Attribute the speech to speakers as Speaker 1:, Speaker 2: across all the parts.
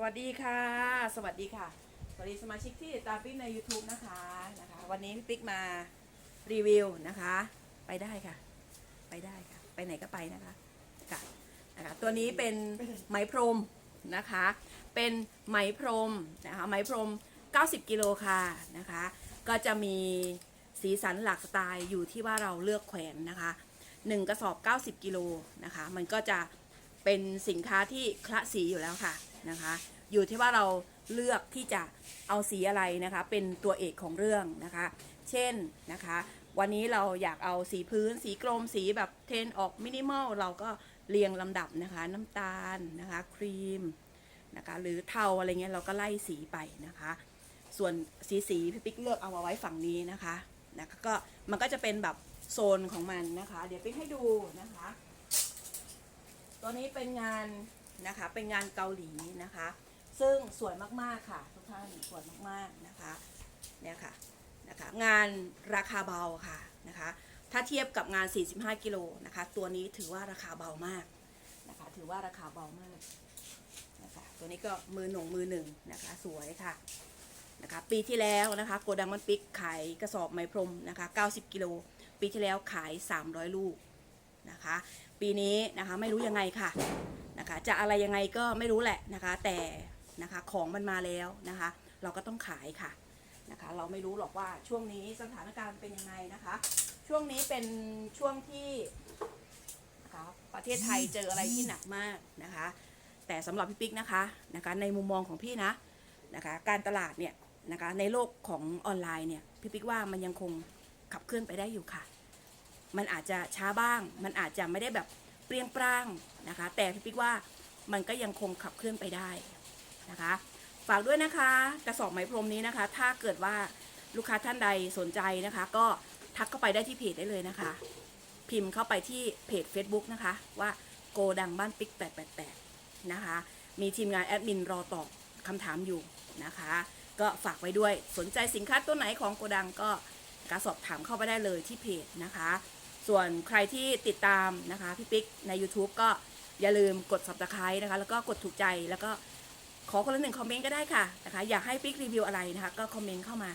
Speaker 1: สวัสดีค่ะ สวัสดีค่ะ สวัสดีสมาชิกที่ตามปิ๊กใน YouTube นะคะนะคะ วันนี้พี่ปิ๊กมารีวิวนะคะ ไปได้ค่ะ ไปได้ค่ะ ไปไหนก็ไปนะคะค่ะนะคะตัวนี้เป็นไหมพรมนะคะ เป็นไหมพรมนะคะไหมพรม 90 กิโลค่ะนะคะ ก็จะมีสีสันหลากสไตล์อยู่ที่ว่าเราเลือกแขวนนะคะหนึ่งกระสอบ 90 กิโลนะคะ มันก็จะเป็นสินค้าที่คละสีอยู่แล้วค่ะ นะคะ อยู่ที่ว่าเราเลือกที่จะเอาสีอะไรนะคะ เป็นตัวเอกของเรื่องนะคะ เช่นนะคะ วันนี้เราอยากเอาสีพื้น สีกรมสีแบบเทนออกมินิมอลเราก็เรียงลำดับนะคะ น้ำตาลนะคะ ครีมนะคะ หรือเทาอะไรเงี้ยเราก็ไล่สีไปนะคะ ส่วนสีสีพี่ปิ๊กเลือกเอามาไว้ฝั่งนี้นะคะนะคะก็มันก็จะเป็นแบบโซนของมันนะคะ เดี๋ยวปิ๊กให้ดูนะคะ ตัวนี้เป็นงาน นะคะ เป็นงานเกาหลีนะคะ ซึ่งสวยมากๆค่ะ ทุกท่านสวยมากๆนะคะเนี่ยค่ะนะคะงานราคาเบาค่ะนะคะถ้าเทียบกับงาน 45 กิโลนะคะตัวนี้ถือว่าราคาเบามากนะคะถือว่าราคาเบามากนะคะตัวนี้ก็มือหนงมือหนึ่งนะคะสวยค่ะนะคะปีที่แล้วนะคะโกดังมันปิกขายกระสอบไมพรมนะคะ 90 กิโล ปีที่แล้วขาย 300 ลูกนะคะ ปีนี้นะคะไม่รู้ยังไงค่ะ นะคะ จะอะไรยังไงก็ไม่รู้แหละนะคะ แต่นะคะของมันมาแล้วนะคะ เราก็ต้องขายค่ะนะคะ เราไม่รู้หรอกว่าช่วงนี้สถานการณ์เป็นยังไงนะคะ ช่วงนี้เป็นช่วงที่นะคะประเทศไทยเจออะไรที่หนักมากนะคะ แต่สำหรับพี่ปิ๊กนะคะนะคะในมุมมองของพี่นะนะคะการตลาดเนี่ยนะคะในโลกของออนไลน์เนี่ยพี่ปิ๊กว่ามันยังคงขับเคลื่อนไปได้อยู่ค่ะ มันอาจจะช้าบ้าง มันอาจจะไม่ได้แบบ เปรี้ยงปร้างนะคะ แต่พี่ปิ๊กว่ามันก็ยังคงขับเคลื่อนไปได้นะคะ ฝากด้วยนะคะกระสอบไหมพรมนี้นะคะ ถ้าเกิดว่าลูกค้าท่านใดสนใจนะคะ ก็ทักเข้าไปได้ที่เพจได้เลยนะคะ พิมพ์เข้าไปที่เพจ Facebook นะคะ ว่าโกดังบ้านปิ๊ก888นะคะ มีทีมงานแอดมินรอตอบคำถามอยู่นะคะ ก็ฝากไว้ด้วยสนใจสินค้าตัวไหนของโกดังก็กระสอบถามเข้าไปได้เลยที่เพจนะคะ ส่วนใครที่ติดตามนะคะพี่ปิ๊กใน YouTube ก็อย่าลืมกด subscribe นะคะ แล้วก็กดถูกใจแล้วก็ขอคนละหนึ่งคอมเมนต์ก็ได้ค่ะนะคะอยากให้ปิ๊กรีวิวอะไรนะคะก็คอมเมนต์เข้ามา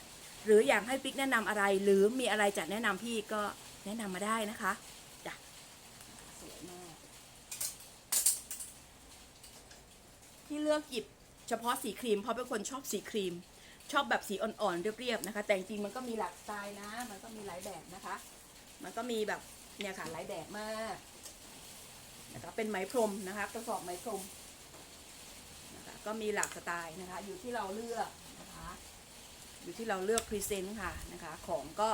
Speaker 1: หรืออยากให้ปิ๊กแนะนำอะไร หรือมีอะไรจะแนะนำพี่ก็แนะนำมาได้นะคะจ้ะสวยมากที่เลือกหยิบเฉพาะสีครีม เพราะเป็นคนชอบสีครีม ชอบแบบสีอ่อนๆเรียบๆนะคะ แต่จริงมันก็มีหลากสไตล์นะ มันก็มีหลายแบบนะคะ ก็มีแบบเนี่ยค่ะหลายแบบมากนะคะเป็นไหมพรมนะคะกระสอบไหมพรมนะคะก็มีหลากสไตล์นะคะ อยู่ที่เราเลือกนะคะ อยู่ที่เราเลือกพรีเซนต์ค่ะนะคะ ของก็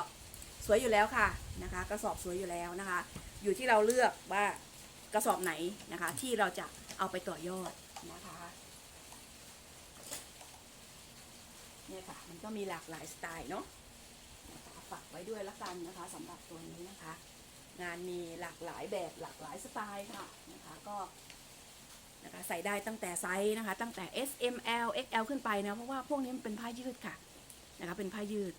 Speaker 1: สวยอยู่แล้วค่ะนะคะ กระสอบสวยอยู่แล้วนะคะ อยู่ที่เราเลือกว่ากระสอบไหนนะคะ ที่เราจะเอาไปต่อยอดนะคะเนี่ยค่ะมันก็มีหลากหลายสไตล์เนาะ ไว้ด้วยละกันนะคะสำหรับตัวนี้นะคะ งานมีหลากหลายแบบหลากหลายสไตล์ค่ะนะคะก็นะคะใส่ได้ตั้งแต่ไซส์นะคะ ตั้งแต่ S M L X L ขึ้นไปนะเพราะว่าพวกนี้มันเป็นผ้ายืดค่ะนะคะเป็นผ้ายืด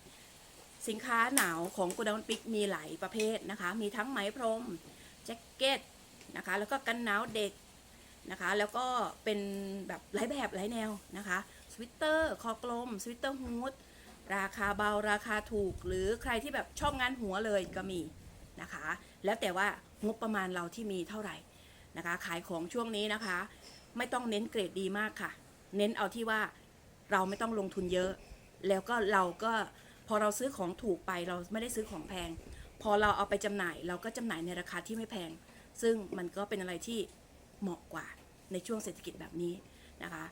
Speaker 1: สินค้าหนาวของกูดอนปิกมีหลายประเภทนะคะ มีทั้งไหมพรมแจ็คเก็ตนะคะแล้วก็กันหนาวเด็กนะคะ แล้วก็เป็นแบบหลายแบบหลายแนวนะคะ สวิตเตอร์คอกลม สวิตเตอร์ฮูด ราคาเบาราคาถูก หรือใครที่แบบชอบงานหัวเลยก็มีนะคะ แล้วแต่ว่างบประมาณเราที่มีเท่าไหร่นะคะ ขายของช่วงนี้นะคะ ไม่ต้องเน้นเกรดดีมากค่ะ เน้นเอาที่ว่าเราไม่ต้องลงทุนเยอะ แล้วก็เราก็พอเราซื้อของถูกไปเราไม่ได้ซื้อของแพง พอเราเอาไปจำหน่ายเราก็จำหน่ายในราคาที่ไม่แพง ซึ่งมันก็เป็นอะไรที่เหมาะกว่าในช่วงเศรษฐกิจแบบนี้นะคะ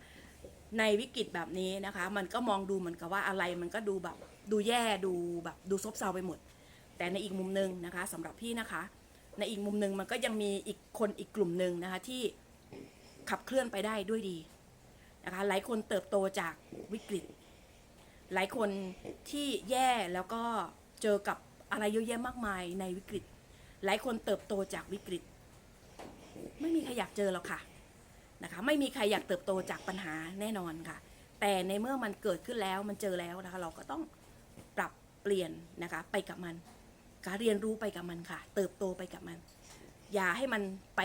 Speaker 1: ในวิกฤตแบบนี้นะคะ มันก็มองดูเหมือนกับว่าอะไรมันก็ดูแบบดูแย่ดูแบบดูซบเซาไปหมด แต่ในอีกมุมหนึ่งนะคะสำหรับพี่นะคะ ในอีกมุมหนึ่งมันก็ยังมีอีกคนอีกกลุ่มหนึ่งนะคะที่ขับเคลื่อนไปได้ด้วยดีนะคะหลายคนเติบโตจากวิกฤต หลายคนที่แย่แล้วก็เจอกับอะไรเยอะแยะมากมายในวิกฤต หลายคนเติบโตจากวิกฤต ไม่มีใครอยากเจอหรอกค่ะ นะคะไม่มีใครอยากเติบโตจากปัญหาแน่นอนค่ะ แต่ในเมื่อมันเกิดขึ้นแล้วมันเจอแล้วนะคะ เราก็ต้องปรับเปลี่ยนนะคะไปกับมันการเรียนรู้ไปกับมันค่ะ เติบโตไปกับมัน อย่าให้มันไป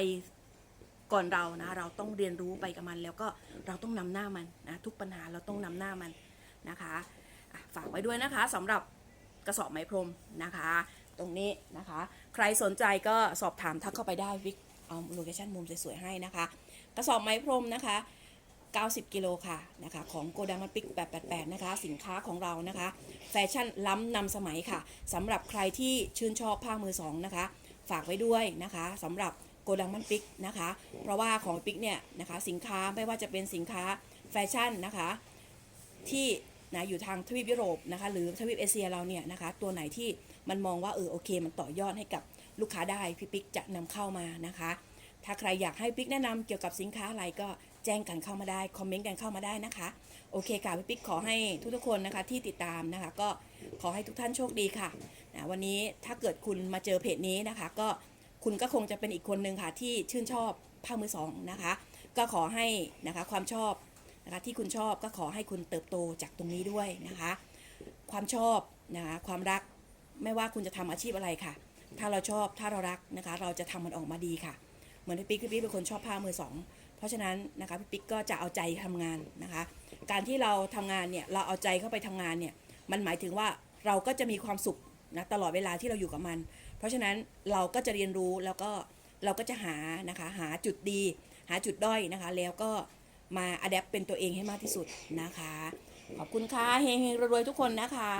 Speaker 1: ก่อนเรานะเราต้องเรียนรู้ไปกับมัน แล้วก็เราต้องนำหน้ามันนะทุกปัญหาเราต้องนำหน้ามันนะคะฝากไว้ด้วยนะคะสำหรับกระสอบไหมพรมนะคะ ตรงนี้นะคะ ใครสนใจก็สอบถามทักเข้าไปได้วิกเอาโลเคชั่นมุมสวยๆให้นะคะ กระสอบไหมพรมนะคะ 90 กิโลค่ะนะคะของโกดังมันปิก888 นะคะ สินค้าของเรานะคะ แฟชั่นล้ำนำสมัยค่ะสำหรับใครที่ชื่นชอบผ้ามือสองนะคะ ฝากไว้ด้วยนะคะสำหรับโกดังมันปิกนะคะ เพราะว่าของปิกเนี่ยนะคะสินค้าไม่ว่าจะเป็นสินค้าแฟชั่นนะคะ ที่นะอยู่ทางทวีปยุโรปนะคะ หรือทวีปเอเชียเราเนี่ยนะคะ ตัวไหนที่มันมองว่าเออโอเค มันต่อยอดให้กับลูกค้าได้พี่ปิ๊กจะนำเข้ามานะคะ ถ้าใครอยากให้ปิ๊กแนะนำเกี่ยวกับสินค้าอะไรก็แจ้งกันเข้ามาได้ คอมเมนต์กันเข้ามาได้นะคะ โอเคค่ะพี่ปิ๊กขอให้ทุกๆคนนะคะที่ติดตามนะคะ ก็ขอให้ทุกท่านโชคดีค่ะนะวันนี้ถ้าเกิดคุณมาเจอเพจนี้นะคะ ก็คุณก็คงจะเป็นอีกคนหนึ่งค่ะ ที่ชื่นชอบผ้ามือสองนะคะ ก็ขอให้นะคะความชอบนะคะที่คุณชอบก็ขอให้คุณเติบโตจากตรงนี้ด้วยนะคะ ความชอบนะคะความรักไม่ว่าคุณจะทำอาชีพอะไรค่ะ ถ้าเราชอบถ้าเรารักนะคะ เราจะทำมันออกมาดีค่ะ เหมือนพี่ปิ๊กพี่ปิ๊กเป็นคนชอบผ้ามือสองเพราะฉะนั้นนะคะพี่ปิ๊กก็จะเอาใจทำงานนะคะ การที่เราทำงานเนี่ยเราเอาใจเข้าไปทำงานเนี่ยมันหมายถึงว่าเราก็จะมีความสุขนะตลอดเวลาที่เราอยู่กับมัน เพราะฉะนั้นเราก็จะเรียนรู้แล้วก็เราก็จะหานะคะหาจุดดี หาจุดด้อยนะคะ แล้วก็มาอัดแอปเป็นตัวเองให้มากที่สุดนะคะ ขอบคุณค่ะเฮงๆรวยๆทุกคนนะคะ